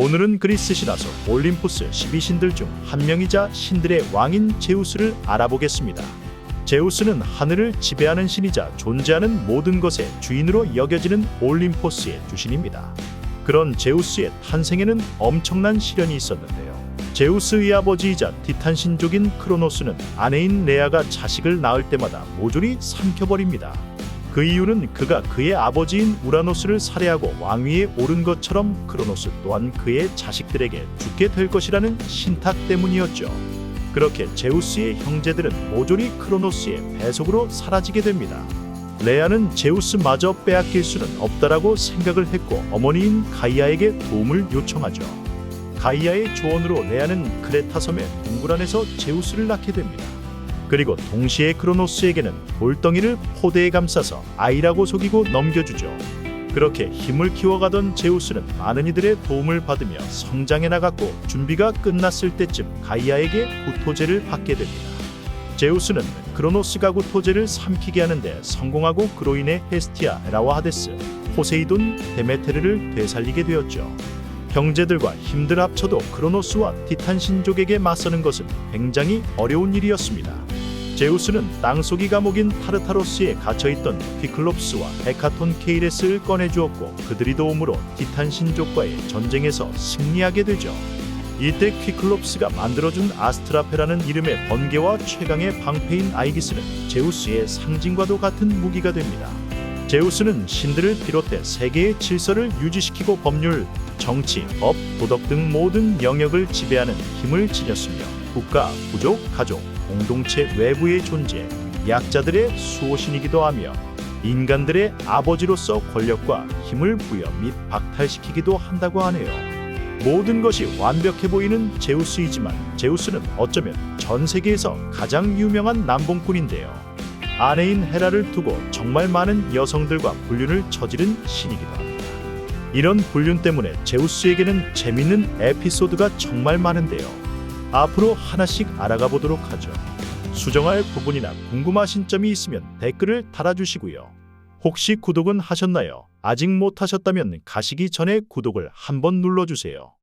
오늘은 그리스 신화서 올림포스 12신들 중 한 명이자 신들의 왕인 제우스를 알아보겠습니다. 제우스는 하늘을 지배하는 신이자 존재하는 모든 것의 주인으로 여겨지는 올림포스의 주신입니다. 그런 제우스의 탄생에는 엄청난 시련이 있었는데요. 제우스의 아버지이자 티탄 신족인 크로노스는 아내인 레아가 자식을 낳을 때마다 모조리 삼켜버립니다. 그 이유는 그가 그의 아버지인 우라노스를 살해하고 왕위에 오른 것처럼 크로노스 또한 그의 자식들에게 죽게 될 것이라는 신탁 때문이었죠. 그렇게 제우스의 형제들은 모조리 크로노스의 배속으로 사라지게 됩니다. 레아는 제우스마저 빼앗길 수는 없다라고 생각을 했고 어머니인 가이아에게 도움을 요청하죠. 가이아의 조언으로 레아는 크레타 섬의 동굴 안에서 제우스를 낳게 됩니다. 그리고 동시에 크로노스에게는 돌덩이를 포대에 감싸서 아이라고 속이고 넘겨주죠. 그렇게 힘을 키워가던 제우스는 많은 이들의 도움을 받으며 성장해 나갔고 준비가 끝났을 때쯤 가이아에게 구토제를 받게 됩니다. 제우스는 크로노스가 구토제를 삼키게 하는데 성공하고 그로 인해 헤스티아, 에라와 하데스, 포세이돈, 데메테르를 되살리게 되었죠. 형제들과 힘들 합쳐도 크로노스와 티탄 신족에게 맞서는 것은 굉장히 어려운 일이었습니다. 제우스는 땅속이 감옥인 타르타로스에 갇혀있던 피클롭스와 헤카톤 케이레스를 꺼내주었고 그들이 도움으로 티탄 신족과의 전쟁에서 승리하게 되죠. 이때 퀴클롭스가 만들어준 아스트라페라는 이름의 번개와 최강의 방패인 아이기스는 제우스의 상징과도 같은 무기가 됩니다. 제우스는 신들을 비롯해 세계의 질서를 유지시키고 법률, 정치, 법, 도덕 등 모든 영역을 지배하는 힘을 지녔으며 국가, 부족, 가족, 공동체 외부의 존재, 약자들의 수호신이기도 하며 인간들의 아버지로서 권력과 힘을 부여 및 박탈시키기도 한다고 하네요. 모든 것이 완벽해 보이는 제우스이지만 제우스는 어쩌면 전 세계에서 가장 유명한 남봉꾼인데요. 아내인 헤라를 두고 정말 많은 여성들과 불륜을 저지른 신이기도 합니다. 이런 불륜 때문에 제우스에게는 재밌는 에피소드가 정말 많은데요. 앞으로 하나씩 알아가 보도록 하죠. 수정할 부분이나 궁금하신 점이 있으면 댓글을 달아주시고요. 혹시 구독은 하셨나요? 아직 못 하셨다면 가시기 전에 구독을 한번 눌러주세요.